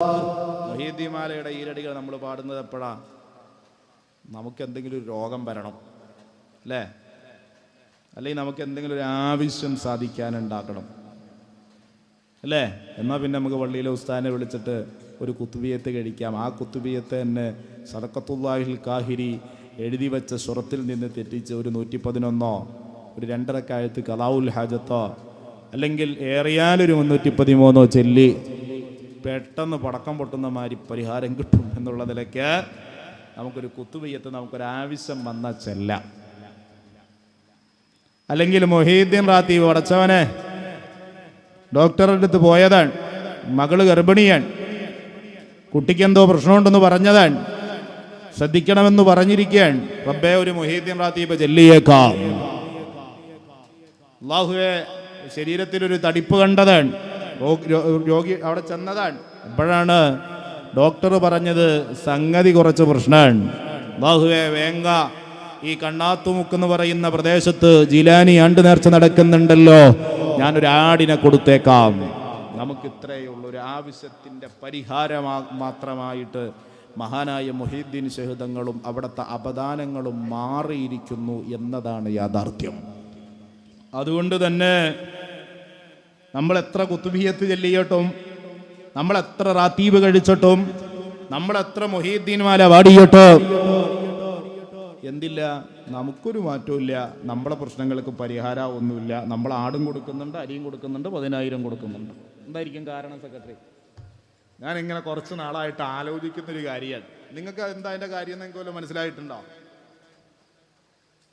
മൊഹീദ്ദിമാലയുടെ ഈരടികൾ നമ്മൾ പാടുന്നത് എപ്പോഴാ? നമുക്ക് എന്തെങ്കിലും ഒരു രോഗം വരണം അല്ലേ? അല്ലെങ്കിൽ നമുക്ക് എന്തെങ്കിലും ഒരു ആവശ്യം സാധിക്കാനുണ്ടാക്കണം അല്ലേ? എന്നാൽ പിന്നെ നമുക്ക് പള്ളിയിലെ ഉസ്താനെ വിളിച്ചിട്ട് ഒരു കുത്തുബിയത്ത് കഴിക്കാം ആ കുത്തുബിയത്ത് തന്നെ സടക്കത്തുല്ലാഹിൽ കാഹിരി എഴുതി വെച്ച സ്വറത്തിൽ നിന്ന് തെറ്റിച്ച് ഒരു നൂറ്റി പതിനൊന്നോ ഒരു രണ്ടരക്കായത്ത് കലാവുൽ ഹാജത്തോ അല്ലെങ്കിൽ ഏറിയാലൊരു മുന്നൂറ്റി പതിമൂന്നോ ചെല്ലി പെട്ടെന്ന് പടക്കം പൊട്ടുന്ന മാതിരി പരിഹാരം കിട്ടും എന്നുള്ള നിലയ്ക്ക് നമുക്കൊരു കുത്തുബിയത്ത് നമുക്കൊരാവശ്യം വന്ന ചെല്ല. അല്ലെങ്കിൽ മൊഹീദ്ദീൻ റാത്തീവ് അടച്ചവനെ ഡോക്ടറുടെ അടുത്ത് പോയതാണ് മകൾ ഗർഭിണിയാണ് കുട്ടിക്കെന്തോ പ്രശ്നമുണ്ടെന്ന് പറഞ്ഞതാണ് ശ്രദ്ധിക്കണമെന്ന് പറഞ്ഞിരിക്കുകയാണ്. റബ്ബേ ഒരു മൊഹീദ്ദീൻ റാത്തീബ് ചെല്ലിയേക്കാം. അള്ളാഹുവെ ശരീരത്തിൽ ഒരു തടിപ്പ് കണ്ടതാണ്. രോഗി അവിടെ ചെന്നതാണ്. അപ്പോഴാണ് ഡോക്ടർ പറഞ്ഞത് സംഗതി കുറച്ച് പ്രശ്നമാണ്. ബാഹുവേ വേങ്ക ഈ കണ്ണാത്തുമുക്ക് എന്ന് പറയുന്ന പ്രദേശത്ത് ജിലാനി ആണ്ട് നേർച്ച നടക്കുന്നുണ്ടല്ലോ. ഞാനൊരു ആടിനെ കൊടുത്തേക്കാം. നമുക്ക് ഇത്രയേ ഉള്ളൂ ഒരു ആവശ്യത്തിന്റെ പരിഹാരമാ മാത്രമായിട്ട് മഹാനായ മൊഹീദ്ദീൻ ഷഹിദങ്ങളും അവിടുത്തെ അപദാനങ്ങളും മാറിയിരിക്കുന്നു എന്നതാണ് യാഥാർത്ഥ്യം. അതുകൊണ്ട് തന്നെ നമ്മൾ എത്ര കുത്തുബിയത്ത് ചെല്ലിയട്ടും നമ്മൾ എത്ര റാത്തീബ് കഴിച്ചിട്ടും നമ്മൾ എത്ര മൊഹീദ്ദീൻമാല പാടിയിട്ടോ എന്തില്ല നമുക്കൊരു മാറ്റമില്ല നമ്മളെ പ്രശ്നങ്ങൾക്ക് പരിഹാരം ഒന്നുമില്ല നമ്മൾ ആടും കൊടുക്കുന്നുണ്ട് അരിയും കൊടുക്കുന്നുണ്ട് പതിനായിരം കൊടുക്കുന്നുണ്ട്. എന്തായിരിക്കും കാരണം സെക്രട്ടറി? ഞാൻ ഇങ്ങനെ കുറച്ച് നാളായിട്ട് ആലോചിക്കുന്ന ഒരു കാര്യമാണ്. നിങ്ങൾക്ക് എന്താ അതിന്റെ കാര്യം നിങ്ങൾക്ക് വല്ല മനസ്സിലായിട്ടുണ്ടോ?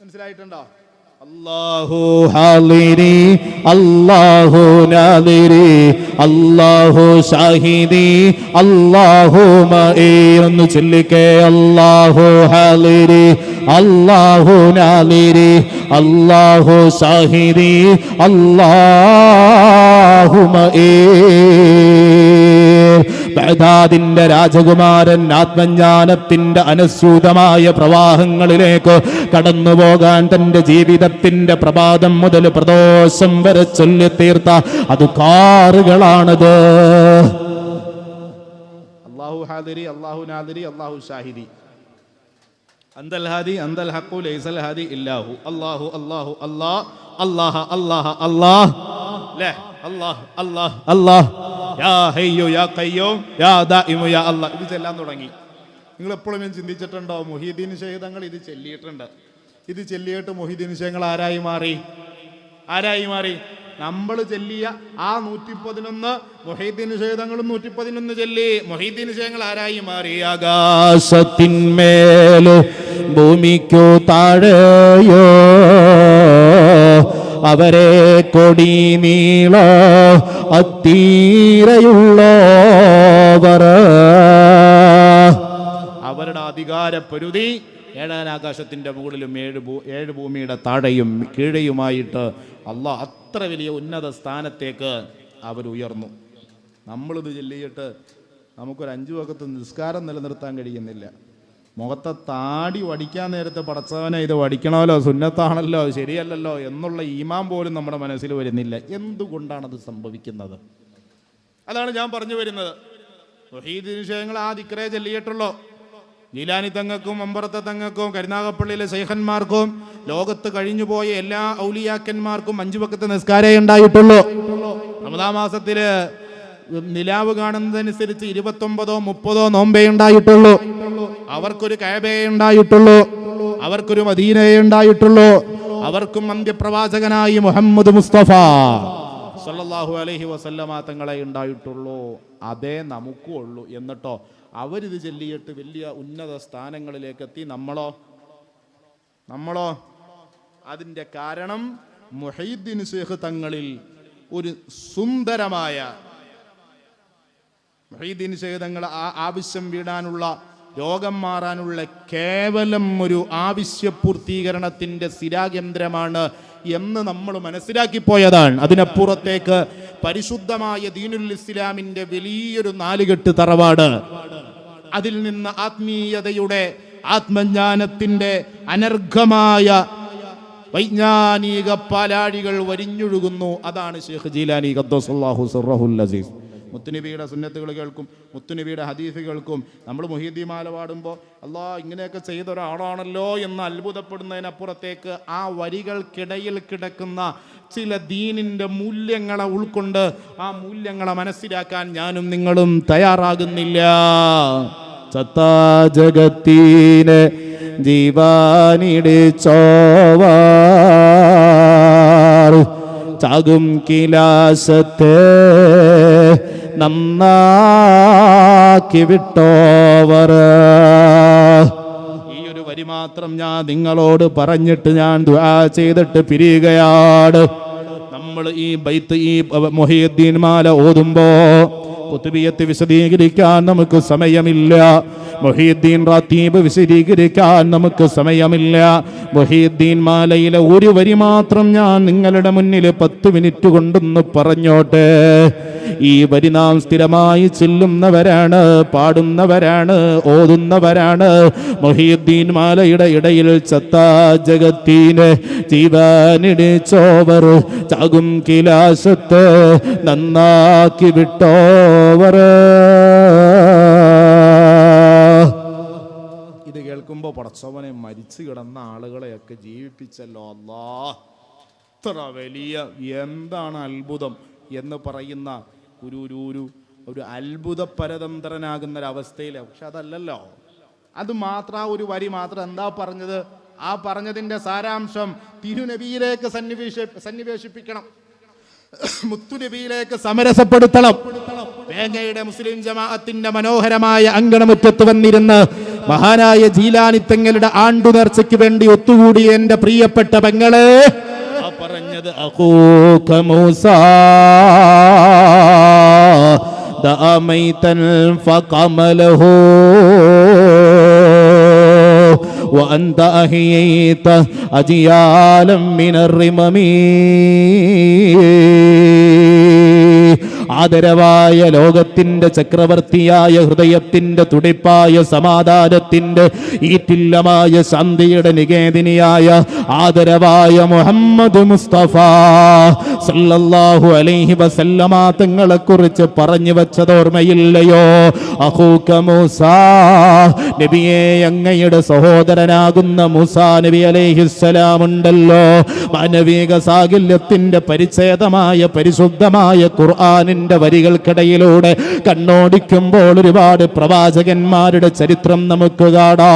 മനസ്സിലായിട്ടുണ്ടോ? അല്ലാഹു ഹാലിരി അല്ലാഹു നാദിരി അല്ലാഹു ഷാഹിദി അല്ലാഹു മഈറെന്ന് ചൊല്ലിക്കേ അല്ലാഹു ഹാലിരി അല്ലാഹു നാദിരി അല്ലാഹു ഷാഹിദി അല്ലാഹു മഈർ. ബഗ്ദാദിന്റെ രാജകുമാരൻ ആത്മജ്ഞാനത്തിന്റെ അനുസ്യൂതമായ പ്രവാഹങ്ങളിലേക്ക് കടന്നു പോകാൻ തന്റെ ജീവിതത്തിന്റെ പ്രഭാതം മുതൽ പ്രദോഷം വരെ ചൊല്ലി തീർത്ത അത് കാറുകളാണത് അള്ളാഹു ഹാദിരി അള്ളാഹു നാദിരി അള്ളാഹു ഷാഹിദി. അന്തൽ ഹാദി അന്തൽ ഹക്കു ലൈസൽ ഹാദി ഇല്ലാഹു. അല്ലാഹു അല്ലാഹു അല്ലാ അല്ലാഹ അല്ലാഹ അല്ലാഹ്. ലേ അല്ലാഹ് അല്ലാഹ് അല്ലാഹ്. യാ ഹയ്യോ യാ കയ്യോ യാ ദാഇമു യാ അല്ലാഹ്. ഇത് ചെല്ലാൻ തുടങ്ങി. നിങ്ങൾ എപ്പോഴും ഞാൻ ചിന്തിച്ചിട്ടുണ്ടോ മൊഹീദ്ദീൻ ഷെയ്തങ്ങൾ ഇത് ചെല്ലിയിട്ടുണ്ട്. ഇത് ചെല്ലിയിട്ട് മൊഹീദ്ദീൻ ഷെയ്ഖങ്ങൾ ആരായി മാറി? ആരായി മാറി? നമ്മൾ ചെല്ലിയ ആ നൂറ്റി പതിനൊന്ന് മൊഹീദ്ദീൻ ശേതങ്ങളും നൂറ്റി പതിനൊന്ന് ചെല്ലി. മൊഹീദ്ദീൻ ഷെയ്ഖങ്ങൾ ആരായി മാറി? ആകാശത്തിന്മേൽ ഭൂമിക്കു താഴെയോ? അവരെ കൊടി നീളോ? അത്തീരയുള്ളവർ. അവരുടെ അധികാര പൊരുതി ഏഴാൻ ആകാശത്തിന്റെ മുകളിലും ഏഴ് ഭൂ ഏഴ് ഭൂമിയുടെ താഴെയും കീഴയുമായിട്ട് അള്ളാഹ് അത്ര വലിയ ഉന്നത സ്ഥാനത്തേക്ക് അവരുയർന്നു. നമ്മളിത് ചൊല്ലിയിട്ട് നമുക്കൊരു അഞ്ചു വക്കത്ത് നിസ്കാരം നിലനിർത്താൻ കഴിയുന്നില്ല. മുഖത്തെ താടി വടിക്കാൻ നേരത്തെ പടച്ചവനെ ഇത് വടിക്കണമല്ലോ സുന്നത്താണല്ലോ ശരിയല്ലല്ലോ എന്നുള്ള ഈമാൻ പോലും നമ്മുടെ മനസ്സിൽ വരുന്നില്ല. എന്തുകൊണ്ടാണത് സംഭവിക്കുന്നത്? അതാണ് ഞാൻ പറഞ്ഞു വരുന്നത്. വഹീദ് വിഷയങ്ങൾ ആ ദിക്രേ ചൊല്ലിയിട്ടുള്ളൂ. ജീലാനി തങ്ങൾക്കും അമ്പറത്തെ തങ്ങൾക്കും കരുനാഗപ്പള്ളിയിലെ സൈഹന്മാർക്കും ലോകത്ത് കഴിഞ്ഞുപോയ എല്ലാ ഔലിയാക്കന്മാർക്കും അഞ്ചു പക്കത്തെ നിസ്കാരേ ഉണ്ടായിട്ടുള്ളൂ. റമദാ മാസത്തിൽ നിലാവ് കാണുന്നതനുസരിച്ച് ഇരുപത്തൊമ്പതോ മുപ്പതോ നോമ്പേ ഉണ്ടായിട്ടുള്ളൂ. അവർക്കൊരു കയബേ ഉണ്ടായിട്ടുള്ളൂ. അവർക്കൊരു മദീനയെ ഉണ്ടായിട്ടുള്ളൂ. അവർക്കും അന്ത്യപ്രവാചകനായി മുഹമ്മദ് മുസ്തഫ. സല്ലാഹു അലഹി വസല്ലമ തങ്ങളെ ഉണ്ടായിട്ടുള്ളൂ. അതേ നമുക്കും ഉള്ളൂ. എന്നിട്ടോ അവരിത് ചൊല്ലിയിട്ട് വലിയ ഉന്നത സ്ഥാനങ്ങളിലേക്ക് എത്തി നമ്മളോ? നമ്മളോ? അതിന്റെ കാരണം മുഹൈദ്ദീൻ ശേഖ് തങ്ങളിൽ ഒരു സുന്ദരമായ മുഹൈദ്ദീൻ ചെയ്തങ്ങൾ ആ ആവശ്യം വീടാനുള്ള രോഗം മാറാനുള്ള കേവലം ഒരു ആവശ്യപൂർത്തീകരണത്തിന്റെ സ്ഥിരാകേന്ദ്രമാണ് എന്ന് നമ്മൾ മനസ്സിലാക്കിപ്പോയതാണ്. അതിനപ്പുറത്തേക്ക് പരിശുദ്ധമായ ദീനുൽ ഇസ്ലാമിന്റെ വലിയൊരു നാലുകെട്ട് തറവാട് അതിൽ നിന്ന് ആത്മീയതയുടെ ആത്മജ്ഞാനത്തിന്റെ അനർഘമായ വൈജ്ഞാനിക പാലാഴികൾ വരിഞ്ഞൊഴുകുന്നു. അതാണ് ഷെയ്ഖ് ജീലാനി ഖദ്ദോസ് അള്ളാഹു സുറഹുൽ അസീസ്. മുത്തുനബിയുടെ സുന്നത്തുകൾ കേൾക്കും മുത്തുനബിയുടെ ഹദീസ് കേൾക്കും. നമ്മൾ മുഹീദ്ദിമാല പാടുമ്പോൾ അല്ലാ ഇങ്ങനെയൊക്കെ ചെയ്ത ഒരാളാണല്ലോ എന്ന് അത്ഭുതപ്പെടുന്നതിനപ്പുറത്തേക്ക് ആ വരികൾക്കിടയിൽ കിടക്കുന്ന ചില ദീനിന്റെ മൂല്യങ്ങളെ ഉൾക്കൊണ്ട് ആ മൂല്യങ്ങളെ മനസ്സിലാക്കാൻ ഞാനും നിങ്ങളും തയ്യാറാകുന്നില്ല. സത്താ ജഗത്തീനെ ജീവാനിടിച്ചോവാർ ചാകും കിലാശത്തെ നന്നാക്കി വിട്ടോവർ. ഈ ഒരു വരി മാത്രം ഞാൻ നിങ്ങളോട് പറഞ്ഞിട്ട് ഞാൻ ചെയ്തിട്ട് പിരിയുകയാണ്. നമ്മൾ ഈ ബൈത്ത് ഈ മൊഹീദ്ദീൻ മാല ഓതുമ്പോ കുത്തുബിയത്ത് വിശദീകരിക്കാൻ നമുക്ക് സമയമില്ല. മൊഹീദ്ദീൻ റാത്തീബ് വിശദീകരിക്കാൻ നമുക്ക് സമയമില്ല. മൊഹീദ്ദീൻ മാലയിലെ ഒരു വരി മാത്രം ഞാൻ നിങ്ങളുടെ മുന്നിൽ പത്ത് മിനിറ്റ് കൊണ്ടൊന്ന് പറഞ്ഞോട്ടെ. ഈ വരി നാം സ്ഥിരമായി ചെല്ലുന്നവരാണ് പാടുന്നവരാണ് ഓതുന്നവരാണ്. മൊഹീദ്ദീൻ മാലയുടെ ഇടയിൽ ചത്താ ജഗത്തീന് ജീവനിടിച്ചോവർ ചാകും കിലാശത്ത് നന്നാക്കി വിട്ടോവർ കേൾക്കുമ്പോൾ പടച്ചവനെ മരിച്ചു കിടന്ന ആളുകളെയൊക്കെ ജീവിപ്പിച്ചല്ലോ അല്ലാ. ഇത്ര വലിയ എന്താണ് അത്ഭുതം എന്ന് പറയുന്ന ഒരു ഒരു ഒരു ഒരു അത്ഭുത പരതന്ത്രനാകുന്ന ഒരവസ്ഥയിൽ പക്ഷെ അതല്ലല്ലോ. അത് മാത്രം ആ ഒരു വരി മാത്രം എന്താ പറഞ്ഞത്? ആ പറഞ്ഞതിന്റെ സാരാംശം തിരുനബിയിലേക്ക് സന്നിവേശ സന്നിവേശിപ്പിക്കണം. മുത്തുനബിയിലേക്ക് സമരസപ്പെടുത്തണം. വേങ്ങയുടെ മുസ്ലിം ജമാഅത്തിന്റെ മനോഹരമായ അങ്കണമുറ്റത്ത് വന്നിരുന്ന് മഹാനായ ജീലാനിത്തങ്ങളുടെ ആണ്ടുനേർച്ചയ്ക്ക് വേണ്ടി ഒത്തുകൂടിയ എന്റെ പ്രിയപ്പെട്ട പെങ്ങളെ ആ പറഞ്ഞത് أخوك موسى دعا ميتا فقام له وأنت أحييت أجيالا من الرمم ആദരവായ ലോകത്തിന്റെ ചക്രവർത്തിയായ ഹൃദയത്തിന്റെ തുടിപ്പായ സമാധാനത്തിന്റെ ഈറ്റില്ലമായ ശാന്തിയുടെ നികേതിനിയായ ആദരവായ മുഹമ്മദ് മുസ്തഫ സല്ലല്ലാഹു അലൈഹി വസല്ലമ തങ്ങളെ കുറിച്ച് പറഞ്ഞു വെച്ചത് ഓർമ്മയില്ലയോ? അഹൂക്ക മൂസ നബിയെ അങ്ങയുടെ സഹോദരനാകുന്ന മൂസാ നബി അലൈഹിസ്സലാം ഉണ്ടല്ലോ മാനവിക സാകില്യത്തിന്റെ പരിച്ഛേദമായ പരിശുദ്ധമായ ഖുർആനിന്റെ വരികൾക്കിടയിലൂടെ കണ്ണോടിക്കുമ്പോൾ ഒരുപാട് പ്രവാചകന്മാരുടെ ചരിത്രം നമുക്ക് കാടാ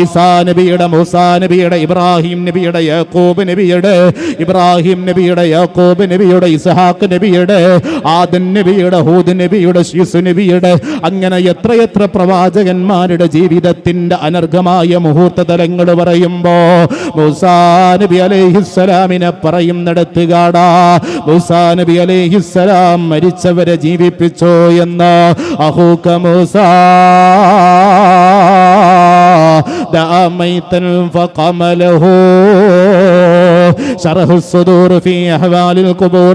ഈസാ നബിയുടെ മൂസാ നബിയുടെ ഇബ്രാഹിം നബിയുടെ യാക്കോബ് നബിയുടെ ഇബ്രാഹിം നബിയുടെ യാക്കോബ് നബിയുടെ ഇസ്ഹാഖ് നബിയുടെ ആദൻ നബിയുടെ ഹൂദ് നബിയുടെ ശീസു നബിയുടെ. അങ്ങനെ എത്രയെത്ര പ്രവാചകന്മാരുടെ ജീവിതത്തിന്റെ അനർഘമായ മുഹൂർത്ത തലങ്ങൾ പറയുമ്പോ മൂസാ നബി അലൈഹിസ്സലാമിനെ പറയുന്നിടത്ത് നടത്തുകാടാ മൂസാ നബി അലൈഹിസ്സലാം മരിച്ചവരെ ജീവിപ്പിച്ചോ എന്ന് അഹൂക്ക മൂസ. ദാ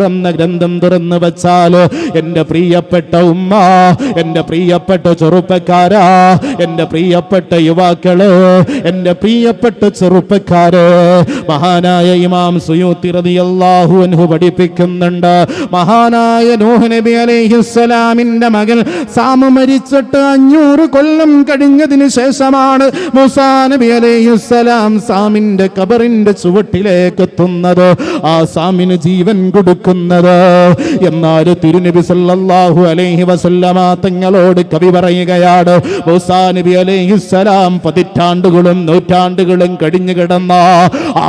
എന്ന ഗ്രന്ഥം തുറന്നു വെച്ചാൽ എന്റെ പ്രിയപ്പെട്ട ഉമ്മ എന്റെ പ്രിയപ്പെട്ട ചെറുപ്പക്കാരാ എന്റെ പ്രിയപ്പെട്ട യുവാക്കൾ എന്റെ പ്രിയപ്പെട്ട ചെറുപ്പക്കാര്. മഹാനായ ഇമാം സുയൂത്തിറതി അള്ളാഹു അനു പഠിപ്പിക്കുന്നുണ്ട്. മഹാനായ നൂഹ് നബി അലൈഹിസ്സലാമിന്റെ മകൻ സാമു മരിച്ചിട്ട് അഞ്ഞൂറ് കൊല്ലം കഴിഞ്ഞതിന് ശേഷമാണ് മുസാ നബി അലൈഹിസ്സലാം സാമിന്റെ കബറിന്റെ ചുവട്ടിലേക്ക് എത്തുന്നത് ആ സാമിന് ജീവൻ കൊടുക്കുന്നത്. എന്നാൽ തിരുനബി സല്ലല്ലാഹു അലൈഹി വസല്ലമ തങ്ങളോട് കവി പറയുകയാണ് മൂസാ നബി അലൈഹിസ്സലാം പതിറ്റാണ്ടുകളും നൂറ്റാണ്ടുകളും കടിഞ്ഞു കിടന്ന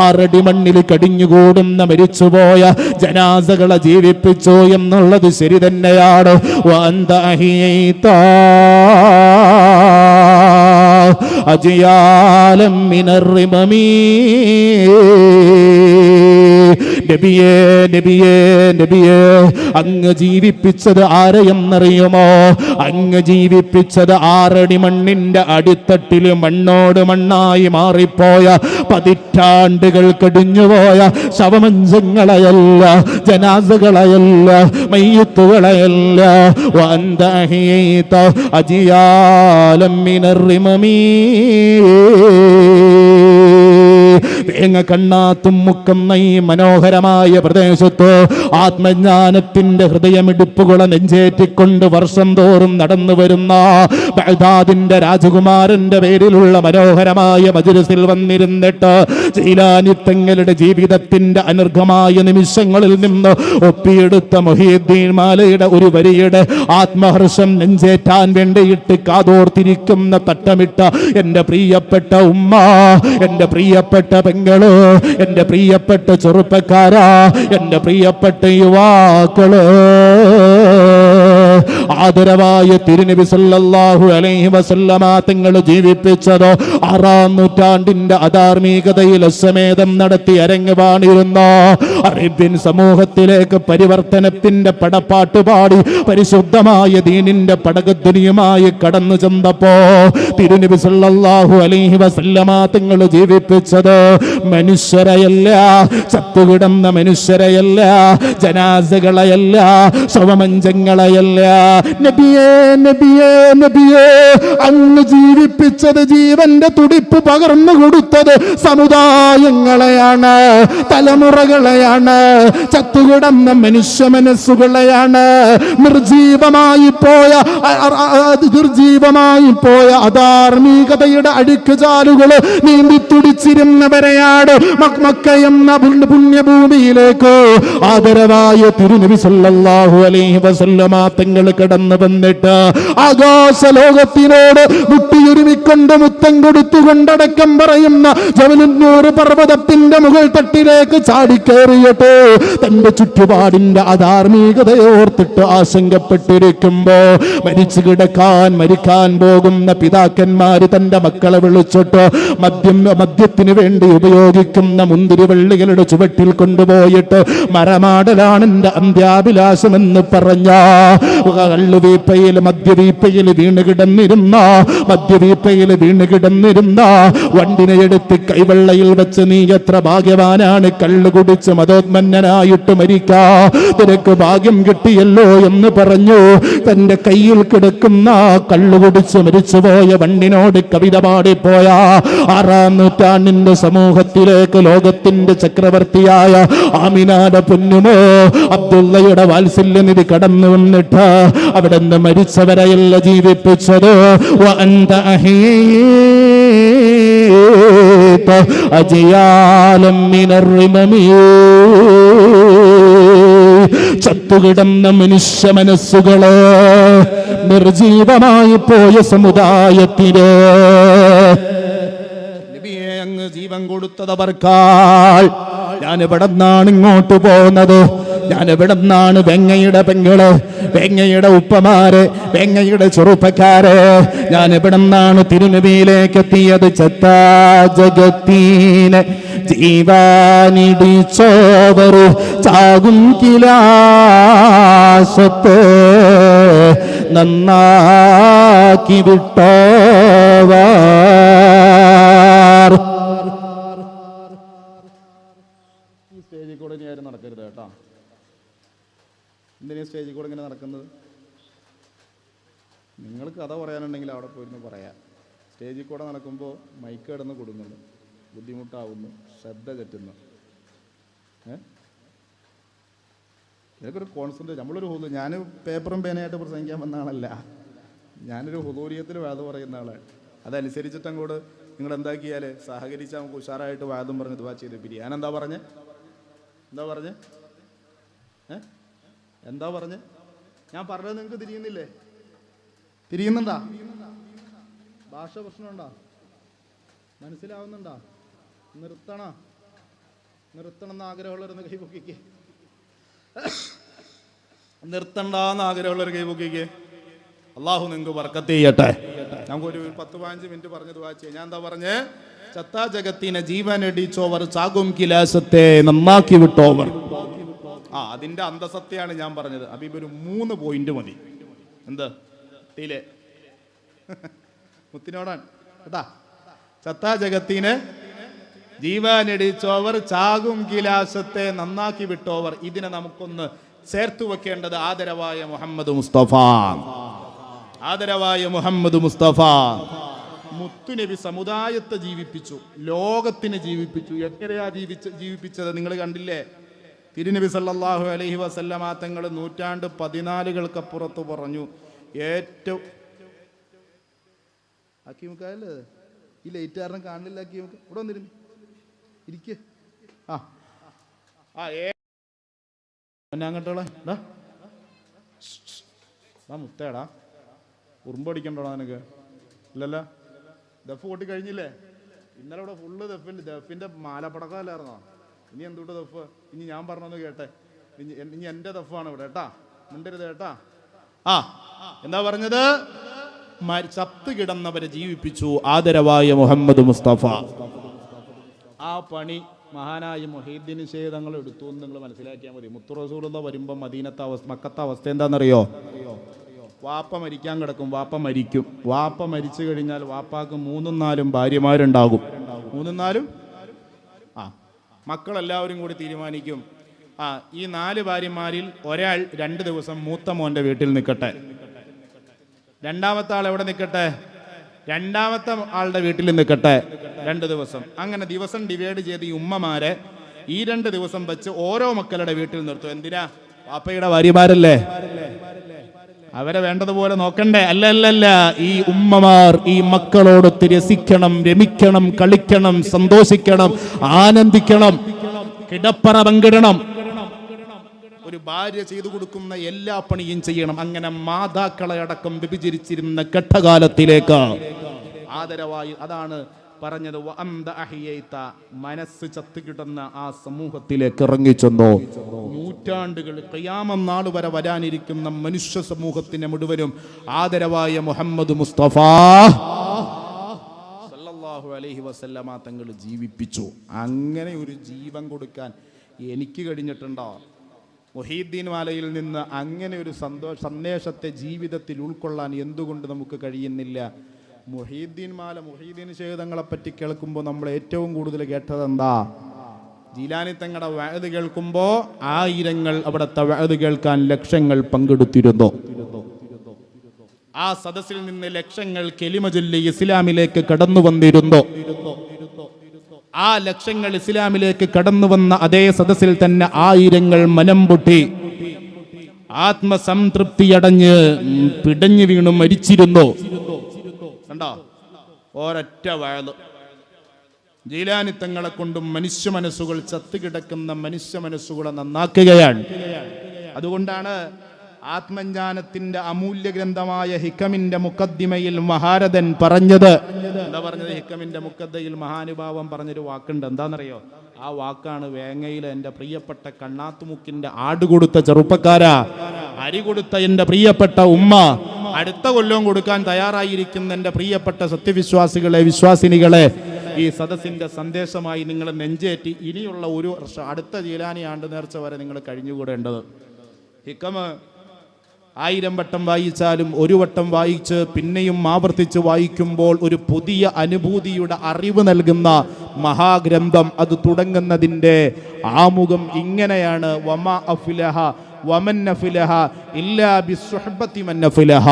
ആറടി മണ്ണിൽ കടിഞ്ഞുകൂടുന്ന മരിച്ചുപോയ ജനാസകളെ ജീവിപ്പിച്ചു എന്നുള്ളത് ശരി തന്നെയാണ്. വഅന്ത അജിയാലം മിനർറിമമീ നബിയേ നബിയേ നബിയേ അങ്ങ് ജീവിപ്പിച്ചത് ആരെയെന്നറിയുമോ? അങ്ങ് ജീവിപ്പിച്ചത് ആറടി മണ്ണിന്റെ അടിത്തട്ടിൽ മണ്ണോട് മണ്ണായി മാറിപ്പോയ പതിറ്റാണ്ടുകൾ കടിഞ്ഞുപോയ ശവമഞ്ചങ്ങളെയല്ല ജനാസകളെയല്ല മയ്യത്തുകളെയല്ല. അജിയാലം മിനർറിമമീ തേങ്ങ കണ്ണാത്തും മുക്കം നൈ മനോഹരമായ പ്രദേശത്ത് ആത്മജ്ഞാനത്തിന്റെ ഹൃദയമിടുപ്പുകളെ നെഞ്ചേറ്റിക്കൊണ്ട് വർഷം തോറും നടന്നു വരുന്ന ബഗ്ദാദിന്റെ രാജകുമാരന്റെ പേരിലുള്ള മനോഹരമായ മജുരസിൽ വന്നിരുന്നിട്ട് ചീലാനിത്തങ്ങളുടെ തങ്ങളുടെ ജീവിതത്തിന്റെ അനർഘമായ നിമിഷങ്ങളിൽ നിന്ന് ഒപ്പിയെടുത്ത മൊഹീദ്ദീൻ മാലയുടെ ഒരു വരിയുടെ ആത്മഹർഷം നെഞ്ചേറ്റാൻ വേണ്ടിയിട്ട് കാതോർത്തിരിക്കുന്ന തട്ടമിട്ട എന്റെ പ്രിയപ്പെട്ട ഉമ്മ എന്റെ പ്രിയപ്പെട്ട പെങ്ങൾ എന്റെ പ്രിയപ്പെട്ട ചെറുപ്പക്കാരാ എന്റെ പ്രിയപ്പെട്ട യുവാക്കൾ. ആദരവായ തിരുനബി സല്ലല്ലാഹു അലൈഹി വസല്ലമ തങ്ങൾ ജീവിപ്പിച്ചതോ ആറാം നൂറ്റാണ്ടിന്റെ അധാർമികതയിൽ സമേതം നടത്തി അരങ്ങുവാണിരുന്ന? അറേബ്യൻ സമൂഹത്തിലേക്ക് പരിവർത്തനത്തിന്റെ പടപ്പാട്ട് പാടി പരിശുദ്ധമായ ദീനിന്റെ പടകധ്വനിയുമായി കടന്നു ചെന്നപ്പോ തിരുനബി സല്ലല്ലാഹു അലൈഹി വസല്ലമ തങ്ങൾ ജീവിപ്പിച്ചത്? മനുഷ്യരെയല്ല ചത്തുകിടന്ന മനുഷ്യരെയല്ല ജനാസകളെയല്ല ശവമഞ്ചങ്ങളെയല്ല നബിയേ നബിയേ നബിയേ. അങ്ങ് ജീവിപ്പിച്ചത് ജീവന്റെ തുടിപ്പ് പകർന്നു കൊടുത്തത് സമുദായങ്ങളെയാണ് തലമുറകളെയാണ്. ചത്തുകിടന്ന മനുഷ്യ മനസ്സുകളെയാണ്. നിർജീവമായി പോയ നിർജീവമായി പോയ അധാർമികതയുടെ അഴുക്കുചാലുകൾ നീന്തി തുടിച്ചിരുന്നവരെയാണ് എന്ന പുണ്യഭൂമിയിലേക്ക്. ആദരവായ തിരുനബി സല്ലല്ലാഹു അലൈഹി വസല്ലമ തങ്ങൾ കടന്നു വന്നിട്ട് ആകാശ ലോകത്തിനോട് മുട്ടിയുരുമിക്കൊണ്ട് മുത്തം കൊടുത്തുകൊണ്ടടക്കം പറയുന്ന ജവലുന്നൂർ പർവതത്തിന്റെ മുകൾ തട്ടിലേക്ക് ചാടിക്കേറിയിട്ട് തന്റെ ചുറ്റുപാടിന്റെ അധാർമികതയോർത്തിട്ട് ആശങ്കപ്പെട്ടിരിക്കുമ്പോ മരിച്ചു കിടക്കാൻ മരിക്കാൻ പോകുന്ന പിതാക്കന്മാര് തന്റെ മക്കളെ വിളിച്ചിട്ട് മദ്യം മദ്യത്തിന് വേണ്ടി ഉപയോഗിക്കുന്ന മുന്തിരി വെള്ളികളുടെ ചുവട്ടിൽ കൊണ്ടുപോയിട്ട് മരമാടലാണ് എന്റെ അന്ത്യാഭിലാഷമെന്ന് പറഞ്ഞ കള്ളുവീപ്പയിൽ മദ്യവീപ്പയിൽ വീണ് കിടന്നിരുന്ന മദ്യവീപ്പയിൽ വീണ് കിടന്നിരുന്ന വണ്ടിനെ എടുത്ത് കൈവെള്ളയിൽ വെച്ച് നീ എത്ര ഭാഗ്യവാനാണ്? കള്ളു കുടിച്ച് മതോന്മന്നനായിട്ട് മരിക്കാ. നിനക്ക് ഭാഗ്യം കിട്ടിയല്ലോ എന്ന് പറഞ്ഞു. തന്റെ കയ്യിൽ കിടക്കുന്ന കള്ളു കുടിച്ച് മരിച്ചുപോയ വണ്ടിനോട് കവിത പാടിപ്പോയ. ആറാം നൂറ്റാണ്ടിന്റെ സമൂഹത്തിലേക്ക് ലോകത്തിന്റെ ചക്രവർത്തിയായ ആമിനാടെ പൊന്നുമോ അബ്ദുള്ളയുടെ വാത്സല്യനിധി കടന്നു വന്നിട്ട് അവിടെ നിന്ന് മരിച്ചവരെയല്ല ജീവിപ്പിച്ചത്. അജയാലം ചത്തുകിടന്ന മനുഷ്യ മനസ്സുകൾ നിർജീവമായി പോയ സമുദായത്തിൽ. നബിയെ അങ്ങ് ജീവൻ കൊടുത്തതവർക്കാൾ ഞാൻ ഇവിടെ നിന്നാണ് ഇങ്ങോട്ട് പോകുന്നത്. ഞാൻ എവിടെ നിന്നാണ് വെങ്ങയുടെ പെങ്ങൾ? വെങ്ങയുടെ ഉപ്പമാര്? വെങ്ങയുടെ ചെറുപ്പക്കാര്? ഞാൻ എവിടെ നിന്നാണ് തിരുനബിയിലേക്ക് എത്തിയത് ചത്താ ജഗത്തീനെ ജീവാനിടിച്ചോവറു ചാകും കിലാസത്ത് നന്നാക്കി വിട്ടോവാർ. സ്റ്റേജിൽ കൂടെ ഇങ്ങനെ നടക്കുന്നത്? നിങ്ങൾ കഥ പറയാനുണ്ടെങ്കിൽ അവിടെ പോയിരുന്നു പറയാം. സ്റ്റേജിൽ കൂടെ നടക്കുമ്പോൾ മൈക്ക് കിടന്ന് കൊടുങ്ങുന്നു. ബുദ്ധിമുട്ടാവുന്നു. ശ്രദ്ധ തെറ്റുന്നു. ഏ? ഇതൊക്കെ ഒരു കോൺസെൻട്രേറ്റ് നമ്മളൊരു ഹുദു ഞാൻ പേപ്പറും പേനയായിട്ട് പ്രസംഗിക്കാൻ വന്ന ആളല്ല. ഞാനൊരു ഹുദൂരിയത്തിൽ വാദ പറയുന്ന ആളാണ് അതനുസരിച്ചിട്ട് അങ്ങോട്ട് നിങ്ങൾ എന്താക്കിയാൽ സഹകരിച്ചാൽ നമുക്ക് ഉഷാറായിട്ട് വാദം പറഞ്ഞ് ദുവാ ചെയ്ത്. പിരിയാൻ എന്താ പറഞ്ഞേ? എന്താ പറഞ്ഞേ? ഏ? എന്താ പറഞ്ഞ്? ഞാൻ പറഞ്ഞത് നിങ്ങൾക്ക് തിരിയുന്നില്ലേ? തിരിയുന്നുണ്ടാ? ഭാഷ പ്രശ്നമുണ്ടാ? മനസ്സിലാവുന്നുണ്ടാ? നിർത്തണ? നിർത്തണം എന്ന് ആഗ്രഹമുള്ളവരൊന്ന് കൈപൊക്കിക്ക് നിർത്തണ്ടെന്ന് കൈ കൈപൊക്കിക്ക് അള്ളാഹു നിങ്ങൾക്ക് വർക്കത്ത് ചെയ്യട്ടെ. നമുക്കൊരു പത്ത് പതിനഞ്ച് മിനിറ്റ് പറഞ്ഞത് വായിച്ചേ ഞാൻ എന്താ പറഞ്ഞേ? ചത്താ ജഗത്തിനെ ജീവനടിച്ചോവർ ചാകും കിലാസത്തെ നന്നാക്കി വിട്ടോവർ. ആ അതിന്റെ അന്തസത്തയാണ് ഞാൻ പറഞ്ഞത്. അബീബ് ഒരു മൂന്ന് പോയിന്റ് മതി. എന്ത്? തീലെ മുത്തിനോടാണ് കേട്ടാ ചത്താ ജഗത്തിന് ജീവനടിച്ചോവർ ചാകും കിലാശത്തെ നന്നാക്കി വിട്ടോവർ. ഇതിനെ നമുക്കൊന്ന് ചേർത്തു വെക്കേണ്ടത് ആദരവായ മുഹമ്മദ് മുസ്തഫ. ആദരവായ മുഹമ്മദ് മുസ്തഫ. മുത്തുനബി സമുദായത്തെ ജീവിപ്പിച്ചു. ലോകത്തിനെ ജീവിപ്പിച്ചു. എങ്ങനെയാ ജീവിച്ച ജീവിപ്പിച്ചത്? നിങ്ങൾ കണ്ടില്ലേ? തിരുനബി സല്ലാഹു അലഹി വസല്ലമ തങ്ങൾ നൂറ്റാണ്ട് പതിനാലുകൾക്കപ്പുറത്ത് പറഞ്ഞു. ഏറ്റവും അക്കീമുക്കല്ലേ ഈ ലൈറ്റ് കാണില്ല അക്കീമുക്ക് ഇവിടെ വന്നിരുന്നു. ഇരിക്ക. ആ. ആ ഏ. അങ്ങോട്ടോളെ? ഡാ ആ മുത്തേടാ. ഉറുമ്പടിക്കണ്ടോടാ നിനക്ക്? ഇല്ലല്ല. ദഫ് പൊട്ടി കഴിഞ്ഞില്ലേ? ഇന്നലെ ഇവിടെ ഫുള്ള് ദഫിന്റെ ദഫിന്റെ മാലപ്പടക്കമല്ലായിരുന്നോ ഇനി എന്തുകൊണ്ട് ദഫ്? ഇനി ഞാൻ പറഞ്ഞൊന്ന് കേട്ടെ. ഇനി എൻ- ഇനി എന്റെ ദഫാണ് ഇവിടെ കേട്ടാ? മിണ്ടരുത് കേട്ടാ? ആ എന്താ പറഞ്ഞത്? ചത്ത് കിടന്നവരെ ജീവിപ്പിച്ചു. ആദരവായ മുഹമ്മദ് മുസ്തഫ. ആ പണി മഹാനായ മൊഹീദ്ദീൻ തങ്ങൾ എടുത്തു എന്ന് നിങ്ങൾ മനസ്സിലാക്കിയാൽ മതി. മുത്തുറസൂർ റസൂലുള്ള വരുമ്പോൾ മദീനത്തെ അവസ്ഥ മക്കത്തെ അവസ്ഥ എന്താണെന്നറിയോ? വാപ്പ മരിക്കാൻ കിടക്കും വാപ്പ മരിക്കും. വാപ്പ മരിച്ചു കഴിഞ്ഞാൽ വാപ്പാക്ക് മൂന്നും നാലും ഭാര്യമാരുണ്ടാകും. മൂന്നും നാലും? മക്കളെല്ലാവരും കൂടി തീരുമാനിക്കും. ആ ഈ നാല് ഭാര്യമാരിൽ ഒരാൾ രണ്ട് ദിവസം മൂത്ത മോന്റെ വീട്ടിൽ നിൽക്കട്ടെ രണ്ടാമത്തെ ആൾ എവിടെ നിൽക്കട്ടെ രണ്ടാമത്തെ ആളുടെ വീട്ടിൽ നിൽക്കട്ടെ രണ്ട് ദിവസം. അങ്ങനെ ദിവസം ഡിവൈഡ് ചെയ്ത് ഈ ഉമ്മമാരെ ഈ രണ്ട് ദിവസം വെച്ച് ഓരോ മക്കളുടെ വീട്ടിൽ നിർത്തും. എന്തിനാ? പാപ്പയുടെ ഭാര്യമാരല്ലേ? അവരെ വേണ്ടതുപോലെ നോക്കണ്ടേ? അല്ല അല്ല അല്ല. ഈ ഉമ്മമാർ ഈ മക്കളോടൊത്ത് രസിക്കണം രമിക്കണം കളിക്കണം സന്തോഷിക്കണം ആനന്ദിക്കണം കിടപ്പറ പങ്കിടണം. ഒരു ഭാര്യ ചെയ്തു കൊടുക്കുന്ന എല്ലാ പണിയും ചെയ്യണം. അങ്ങനെ മാതാക്കളെ അടക്കം വിഭജിച്ചിരുന്ന ഘട്ടകാലത്തിലേക്ക് ആദരവായി അതാണ് പറഞ്ഞത് മനസ്സ് ചത്തുകിടന്ന ആ സമൂഹത്തിലേക്ക് ഇറങ്ങിച്ചെന്നു? നൂറ്റാണ്ടുകൾ കയ്യാമം നാൾ വരെ വരാനിരിക്കുന്ന മനുഷ്യ സമൂഹത്തിന് മുഴുവനും ആദരവായ മുഹമ്മദ് മുസ്തഫ. വസല്ലമ തങ്ങൾ ജീവിപ്പിച്ചു. അങ്ങനെ ഒരു ജീവൻ കൊടുക്കാൻ എനിക്ക് കഴിഞ്ഞിട്ടുണ്ടോ? മൊഹീദ്ദീൻ മാലയിൽ നിന്ന് അങ്ങനെ ഒരു സന്തോഷ സന്ദേശത്തെ ജീവിതത്തിൽ ഉൾക്കൊള്ളാൻ എന്തുകൊണ്ട് നമുക്ക് കഴിയുന്നില്ല? മൊഹീദ്ദീൻ മാല മൊഹീദ്ദീൻ ശേഖതങ്ങളെ പറ്റി കേൾക്കുമ്പോൾ നമ്മൾ ഏറ്റവും കൂടുതൽ കേട്ടത് എന്താ ജീലാനി തങ്ങളുടെ വയത് കേൾക്കുമ്പോൾ ആയിരങ്ങൾ അവിടുത്തെ വയത് കേൾക്കാൻ ലക്ഷങ്ങൾ പങ്കെടുത്തിരുന്നു. ആ സദസ്സിൽ നിന്ന് ലക്ഷങ്ങൾ കെലിമ ചൊല്ലി ഇസ്ലാമിലേക്ക് കടന്നു വന്നിരുന്നു. ആ ലക്ഷങ്ങൾ ഇസ്ലാമിലേക്ക് കടന്നു വന്ന അതേ സദസ്സിൽ തന്നെ ആയിരങ്ങൾ മനം പൊട്ടി. ആത്മസംതൃപ്തിയടഞ്ഞ് പിടഞ്ഞു വീണു മരിച്ചിരുന്നു. കണ്ടോ? ഒരൊറ്റ വയത് ജീലാനിത്തങ്ങളെ കൊണ്ടും മനുഷ്യ മനസ്സുകൾ ചത്തുകിടക്കുന്ന മനുഷ്യ മനസ്സുകളെ നന്നാക്കുകയാണ്. അതുകൊണ്ടാണ് ആത്മജ്ഞാനത്തിന്റെ അമൂല്യ ഗ്രന്ഥമായ ഹിക്കമിന്റെ മുക്കദ്ദിമയിൽ മഹാരഥൻ പറഞ്ഞത്. എന്താ പറഞ്ഞത്? ഹിക്കമിന്റെ മുക്കദ്ദയിൽ മഹാനുഭാവം പറഞ്ഞൊരു വാക്കുണ്ട്. എന്താണെന്നറിയോ? ആ വാക്കാണ് വേങ്ങയിൽ എന്റെ പ്രിയപ്പെട്ട കണ്ണാത്തുമുക്കിന്റെ ആട് കൊടുത്ത ചെറുപ്പക്കാരാ. അരി കൊടുത്ത എന്റെ പ്രിയപ്പെട്ട ഉമ്മ. അടുത്ത കൊല്ലവും കൊടുക്കാൻ തയ്യാറായിരിക്കുന്ന എന്റെ പ്രിയപ്പെട്ട സത്യവിശ്വാസികളെ വിശ്വാസിനികളെ ഈ സദസ്സിന്റെ സന്ദേശമായി നിങ്ങൾ നെഞ്ചേറ്റി ഇനിയുള്ള ഒരു വർഷം അടുത്ത ജീലാനി ആണ്ട് നേർച്ച വരെ നിങ്ങൾ കഴിഞ്ഞുകൂടേണ്ടത് ഹിക്കമ് ആയിരം വട്ടം വായിച്ചാലും ഒരു വട്ടം വായിച്ച് പിന്നെയും ആവർത്തിച്ച് വായിക്കുമ്പോൾ ഒരു പുതിയ അനുഭൂതിയുടെ അറിവ് നൽകുന്ന മഹാഗ്രന്ഥം അത് തുടങ്ങുന്നതിന്റെ ആമുഖം ഇങ്ങനെയാണ് വമ അഫിലഹ വമൻ അഫിലഹ ഇല്ലാ ബിസ്സുഹബത്തി മൻ അഫിലഹ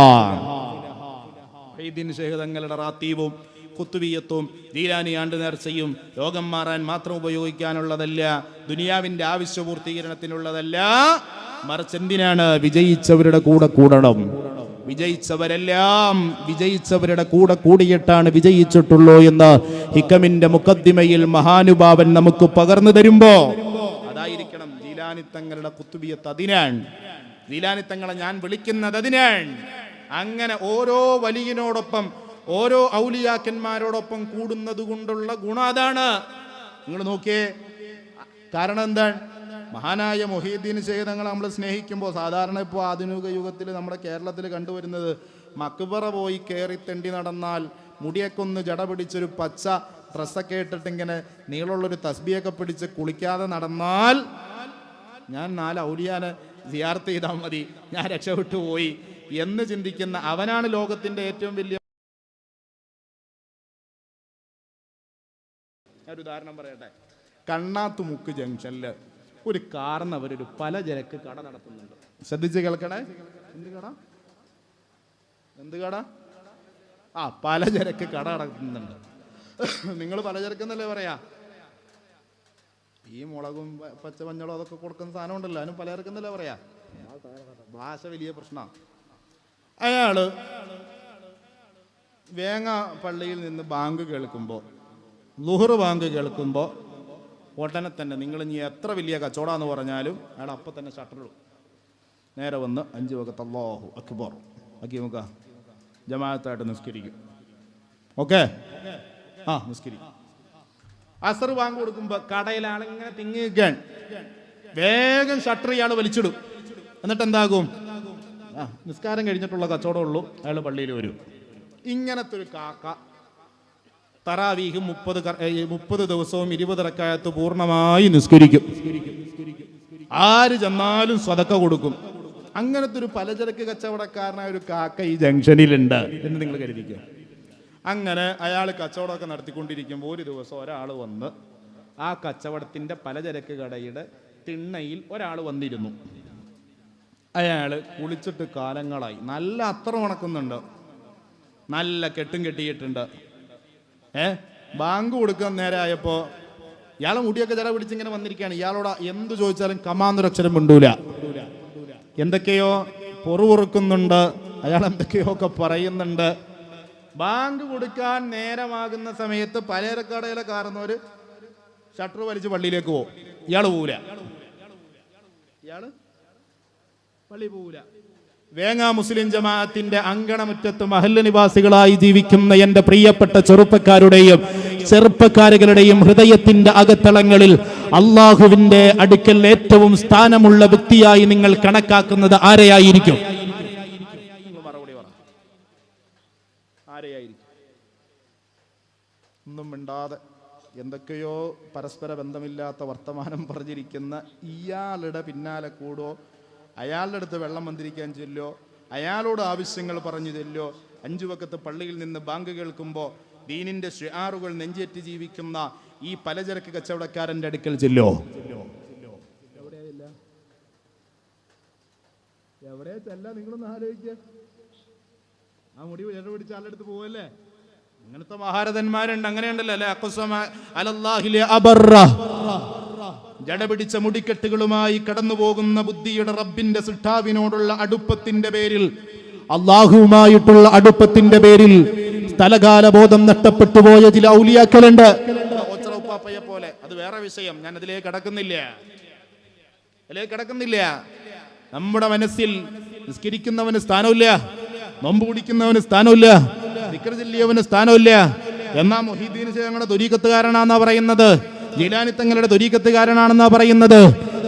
തങ്ങളുടെ റാത്തീവും കുത്തുബിയത്തും ദീലാനി ആണ്ട് നേർച്ചയും രോഗം മാറാൻ മാത്രം ഉപയോഗിക്കാനുള്ളതല്ല ദുനിയാവിന്റെ ആവശ്യ പൂർത്തീകരണത്തിനുള്ളതല്ല മറിച്ച് എന്തിനാണ് വിജയിച്ചവരുടെ കൂടെ കൂടണം? വിജയിച്ചവരെല്ലാം വിജയിച്ചവരുടെ കൂടെ കൂടിയിട്ടാണ് വിജയിച്ചിട്ടുള്ളൂ എന്ന് ഹിക്കമിന്റെ മുക്കദ്ദിമയിൽ മഹാനുഭാവൻ നമുക്ക് പകർന്നു തരുമ്പോ അതായിരിക്കണം ജീലാനിത്തങ്ങളുടെ കുത്തുബിയത്ത് അതിനാണ് ജീലാനി തങ്ങളെ ഞാൻ വിളിക്കുന്നത് അതിനാണ് അങ്ങനെ ഓരോ വലിയനോടൊപ്പം ഓരോ ഔലിയാക്കന്മാരോടൊപ്പം കൂടുന്നത് കൊണ്ടുള്ള ഗുണം അതാണ്. നിങ്ങൾ നോക്കിയേ കാരണം എന്താണ് മഹാനായ മൊഹീദ്ദീൻ ശേഖരങ്ങൾ നമ്മൾ സ്നേഹിക്കുമ്പോൾ സാധാരണ ഇപ്പോൾ ആധുനിക യുഗത്തിൽ നമ്മുടെ കേരളത്തിൽ കണ്ടുവരുന്നത് മക്ബറ പോയി കയറി തെണ്ടി നടന്നാൽ മുടിയൊക്കെ ഒന്ന് ജട പിടിച്ചൊരു പച്ച ഡ്രസ്സൊക്കെ ഇട്ടിട്ട് ഇങ്ങനെ നീളമുള്ളൊരു തസ്ബിയൊക്കെ പിടിച്ച് കുളിക്കാതെ നടന്നാൽ ഞാൻ നാല് ഔലിയാനെ സിയാർത്ത് ചെയ്താൽ മതി. ഞാൻ രക്ഷപ്പെട്ടു പോയി എന്ന് ചിന്തിക്കുന്ന അവനാണ് ലോകത്തിന്റെ ഏറ്റവും വലിയ ഞാനൊരു ഉദാഹരണം പറയട്ടെ. കണ്ണാത്തുമുക്ക് ജംഗ്ഷനിൽ ഒരു കാർന്ന് അവരൊരു പലചരക്ക് കട നടത്തുന്നുണ്ട്. ശ്രദ്ധിച്ച് കേൾക്കണേ? എന്ത് കട? എന്ത് കട? ആ പലചരക്ക് കട നടത്തുന്നുണ്ട്. നിങ്ങൾ പലചരക്ക് എന്നല്ലേ പറയാ? ഈ മുളകും പച്ചമഞ്ഞളും അതൊക്കെ കൊടുക്കുന്ന സാധനം ഉണ്ടല്ലോ അതിനും പലചരക്ക് എന്നല്ലേ പറയാ? ഭാഷ വലിയ പ്രശ്നമാണ് അയാൾ വേങ്ങ പള്ളിയിൽ നിന്ന് ബാങ്ക് കേൾക്കുമ്പോൾ ലുഹർ ബാങ്ക് കേൾക്കുമ്പോൾ ഉടനെ തന്നെ നിങ്ങൾ ഇനി എത്ര വലിയ കച്ചവടമെന്ന് പറഞ്ഞാലും അയാൾ അപ്പം തന്നെ ഷട്ടറിടും നേരെ വന്ന് അഞ്ച് വകത്ത് അള്ളാഹു അക്ബർ. ആക്കി നോക്ക ജമാഅത്തായിട്ട് നിസ്കരിക്കും. ഓക്കെ? ആ നിസ്കരിക്കും. അസർ ബാങ്ക് കൊടുക്കുമ്പോൾ കടയിലാണിങ്ങനെ ആളിങ്ങനെ തിങ്ങി നിൽക്കാൻ വേഗം ഷട്ടർ ഇയാൾ വലിച്ചിടും. എന്നിട്ട് എന്താകും ആ നിസ്കാരം കഴിഞ്ഞിട്ടുള്ള കച്ചവടമുള്ളൂ അയാൾ പള്ളിയിൽ വരും. ഇങ്ങനത്തെ ഒരു കാക്ക തറാവീഹ് മുപ്പത് മുപ്പത് ദിവസവും ഇരുപത് റക്കായത്ത് പൂർണമായി നിസ്കരിക്കും. ആര് ചെന്നാലും സ്വതക്ക കൊടുക്കും. അങ്ങനത്തെ ഒരു പലചരക്ക് കച്ചവടക്കാരനായ ഒരു കാക്ക ഈ ജംഗ്ഷനിലുണ്ട് എന്ന് നിങ്ങൾ കരുതിക്കുക അങ്ങനെ അയാൾ കച്ചവടമൊക്കെ നടത്തിക്കൊണ്ടിരിക്കുമ്പോൾ ഒരു ദിവസം ഒരാൾ വന്ന് ആ കച്ചവടത്തിന്റെ പലചരക്ക് കടയുടെ തിണ്ണയിൽ ഒരാൾ വന്നിരുന്നു. അയാൾ കുളിച്ചിട്ട് കാലങ്ങളായി. നല്ല അത്ര ഉണക്കുന്നുണ്ട്. നല്ല കെട്ടും കെട്ടിയിട്ടുണ്ട്. ഏ? ബാങ്ക് കൊടുക്കാൻ നേരമായപ്പോ ഇയാളെ മുടിയൊക്കെ ചില പിടിച്ചിങ്ങനെ വന്നിരിക്കുകയാണ്. ഇയാളോട് എന്ത് ചോദിച്ചാലും കമാന്നൊരക്ഷരം മിണ്ടൂല. എന്തൊക്കെയോ പൊറുപൊറുക്കുന്നുണ്ട്. അയാൾ എന്തൊക്കെയോ ഒക്കെ പറയുന്നുണ്ട്. ബാങ്ക് കൊടുക്കാൻ നേരമാകുന്ന സമയത്ത് പലചരക്കടയിലെ കാരണവര് ഷട്ടർ വലിച്ച് പള്ളിയിലേക്ക് പോകും ഇയാൾ പോവില്ല ഇയാൾ പള്ളി പോവില്ല വേങ്ങ മുസ്ലിം ജമാഅത്തിന്റെ അങ്കണമുറ്റത്ത് മഹല്ല നിവാസികളായി ജീവിക്കുന്ന എന്റെ പ്രിയപ്പെട്ട ചെറുപ്പക്കാരുടെയും ചെറുപ്പക്കാരുകളുടെയും ഹൃദയത്തിന്റെ അകത്തളങ്ങളിൽ അള്ളാഹുവിന്റെ അടുക്കൽ ഏറ്റവും സ്ഥാനമുള്ള വ്യക്തിയായി നിങ്ങൾ കണക്കാക്കുന്നത് ആരെയായിരിക്കും? ഒന്നും മിണ്ടാതെ എന്തൊക്കെയോ പരസ്പര ബന്ധമില്ലാത്ത വർത്തമാനം പറഞ്ഞിരിക്കുന്ന ഇയാളുടെ പിന്നാലെ കൂടോ അയാളുടെ അടുത്ത് വെള്ളം വന്നിരിക്കാൻ ചെല്ലോ അയാളോട് ആവശ്യങ്ങൾ പറഞ്ഞു ചെല്ലോ അഞ്ചു വക്കത്ത് പള്ളിയിൽ നിന്ന് ബാങ്ക് കേൾക്കുമ്പോൾ ദീനിന്റെ ഷിയാറുകൾ നെഞ്ചേറ്റ് ജീവിക്കുന്ന ഈ പലചരക്ക് കച്ചവടക്കാരന്റെ അടുക്കൽ ചെല്ലോ എവിടെ ചെല്ല? നിങ്ങളൊന്ന് ആലോചിക്കുക ആ മുടി പിടിച്ച ആളുടെ പോവല്ലേ? അങ്ങനത്തെ മഹാരഥന്മാരുണ്ട്. അങ്ങനെയുണ്ടല്ലോ അല്ലെ? അക്കുസമ അലല്ലാഹിലെ അബറ ജട പിടിച്ച മുടിക്കെട്ടുകളുമായി കടന്നു പോകുന്ന ബുദ്ധിയുടെ റബ്ബിന്റെ സിട്ടാവിനോടുള്ള അടുപ്പത്തിന്റെ പേരിൽ അള്ളാഹുവുമായിട്ടുള്ള അടുപ്പത്തിന്റെ പേരിൽ സ്ഥലകാല ബോധം നഷ്ടപ്പെട്ടു പോയ ചില ഔലിയാക്കലുണ്ട് പോലെ. അത് വേറെ വിഷയം. ഞാൻ അതിലേക്ക് കടക്കുന്നില്ല. അതിലേക്ക് കടക്കുന്നില്ല. നമ്മുടെ മനസ്സിൽ നിസ്കരിക്കുന്നവന് സ്ഥാനമില്ല. നോമ്പ് കുടിക്കുന്നവന് സ്ഥാനമില്ല. നിക്കർ ചെല്ലിയവന് സ്ഥാനമില്ല. എന്നാ മൊഹീദ്ദീൻ ഞങ്ങളുടെ ദുരീകത്തുകാരനാന്നാ പറയുന്നത്? ജീലാനി തങ്ങളുടെ തൊരീക്കത്തുകാരനാണെന്നാ പറയുന്നത്.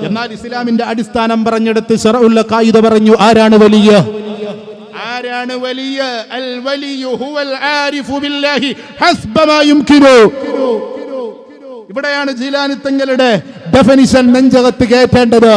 എന്നാൽ ഇസ്ലാമിന്റെ അടിസ്ഥാനം പറഞ്ഞെടുത്ത് ഷറഉല്ല കായിദ പറഞ്ഞു ആരാണ് വലിയ? ആരാണ് വലിയ? അൽ വലിയു ഹുവൽ ആരിഫു ബില്ലാഹി ഹസ്ബ മാ യുംകിനു. ഇവിടെയാണ് ജീലാനി തങ്ങളുടെ ഡെഫിനിഷൻ നെഞ്ചകത്ത് കയറ്റേണ്ടത്.